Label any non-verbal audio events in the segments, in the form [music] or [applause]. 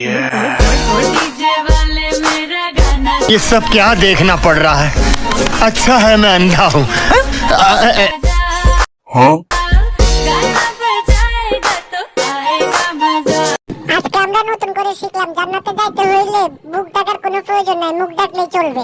ये सब क्या देखना पड़ रहा है अच्छा है मैं अंधा हूँ আজকে আমরা নতুন করে শিখলাম জান্নাতে যাইতে হইলে বুক ডাকার কোনো প্রয়োজন নাই মুখ ডাকলেই চলবে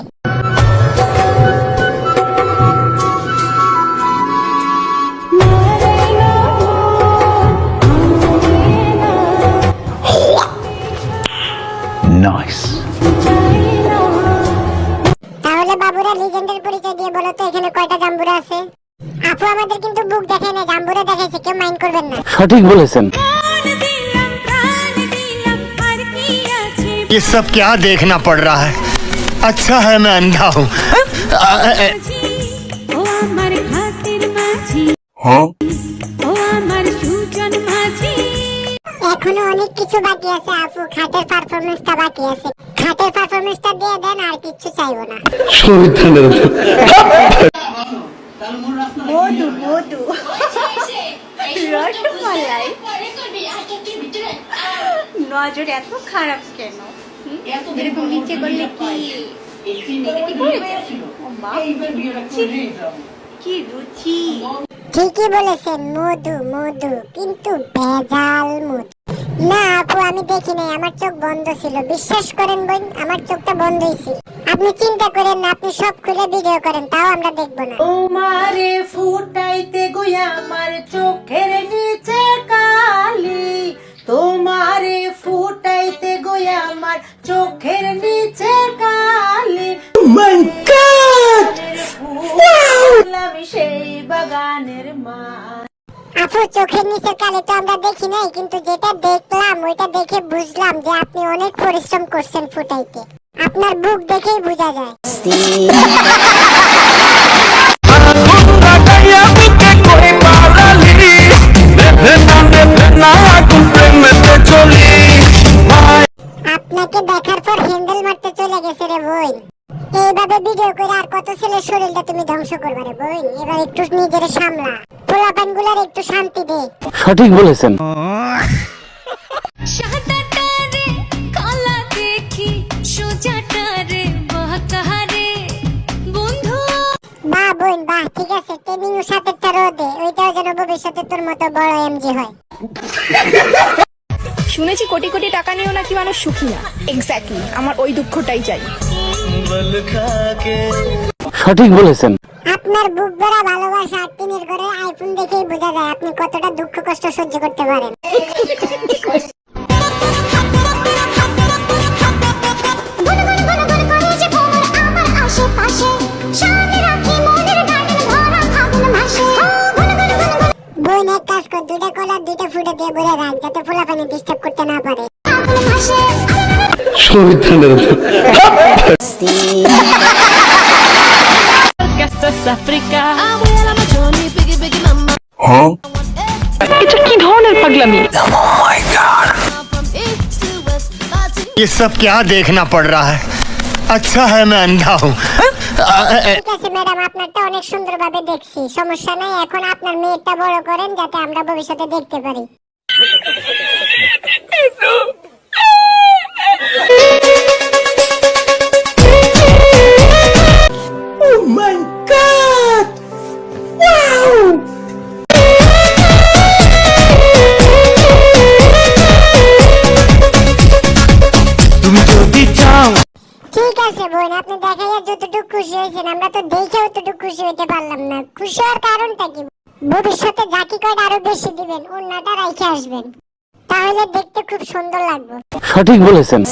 তাহলে বাবুরা লিজেন্ডের পরিচয় দিয়ে বলো তো এখানে কয়টা জাম্বুরা আছে আপু আমাদের কিন্তু বুক দেখায় না জাম্বুরা দেখাইছে কেউ মাইন্ড করবেন না সঠিক বলেছেন ये सब क्या देखना पड़ रहा है अच्छा है मैं अंधा हूँ ও আমার হাতের মাঝি ও আমার সুজন মাঝি এখনো অনেক কিছু বাকি আছে আপু খাটের পারফরমেন্সটা বাকি আছে খাটের পারফরমেন্সটা দিয়ে দেন আর কিচ্ছু চাইব না। মধু মধু। রসমালাই নজর এত খারাপ কেন? হুম? এরকম নিচে করলে কি? নেগেটিভ হয়ে যায়? ও মা, কি রুচি? ঠিকই বলেছেন মধু মধু কিন্তু ভেজাল মধু। না আপু আমি দেখি নাই। আমার চোখ বন্ধ ছিল। বিশ্বাস করেন বোন আমার চোখটা বন্ধই ছিল আপনি চিন্তা করেন না আপনি সব খুলে ভিডিও করেন তাও আমরা দেখব না। তোমারে ফুটাইতে গুয়া আমার চোখের নিচে কালি। তোমারে ফুটাইতে গুয়া আমার চোখের নিচে কালি। মাই গড আমি সেই বাগানের মা আপু চোখের নিচে কালে তো আমরা দেখি নাই, কিন্তু যেটা দেখলাম, ওইটা দেখে বুঝলাম যে আপনি অনেক পরিশ্রম করছেন ফুটাইতে। আপনার বুক দেখেই বোঝা যায়। আপনাকে দেখার পর হ্যান্ডেল মারতে চলে গেছে রে বোন। এইভাবে ভিডিও করে আর কত ছেলের শরীরটা তুমি ধ্বংস করবে রে বোন? এবার একটু নিজের সামলা। পোলাপানগুলার একটু শান্তি দে। সঠিক বলেছেন। সাদাটারে কালা দেখি সোজাটারে বাঁকারে বন্ধু বা বোন বাহ ঠিক আছে ট্রেনিং এর সাথে একটা রোদে ওইটাও যেন ভবিষ্যতে তোর মতো বড় এমজি হয়। শুনেছি কোটি কোটি টাকা নিয়েও নাকি মানুষ সুখী না। এক্স্যাক্টলি আমার ওই দুঃখটাই চাই। সঠিক বলেছেন। আপনার বুক ভরা ভালোবাসা আর টিনের ঘরে আইফোন দেখেই বোঝা যায় আপনি কতটা দুঃখ কষ্ট সহ্য করতে পারেন। বোন এক কাজ কর কলার ফুটে দিয়ে বলে রাখ যাতে ফোলাফানি ডিস্টার্ব করতে না পারে। এটা কি ধরনের পাগলামি ये सब क्या देखना पड़ रहा है अच्छा है मैं अंधा हूँ ঠিক আছে ম্যাডাম আপনারটা অনেক সুন্দরভাবে দেখছি সমস্যা নাই এখন আপনার মেয়েটা বড় করেন যাতে আমরা ভবিষ্যতে দেখতে পারি আছে বোন আপনি দেখাইয়া যতটুকু খুশি হয়েছেন আমরা তো দেখে অতটুকু খুশি হইতে পারলাম না। খুশি হওয়ার কারণটা কি? ভবিষ্যতে জাকি কয়টা আরও বেশি দিবেন অন্যটা রাইখে আসবেন। তাহলে দেখতে খুব সুন্দর লাগবে। সঠিক বলেছেন। [laughs]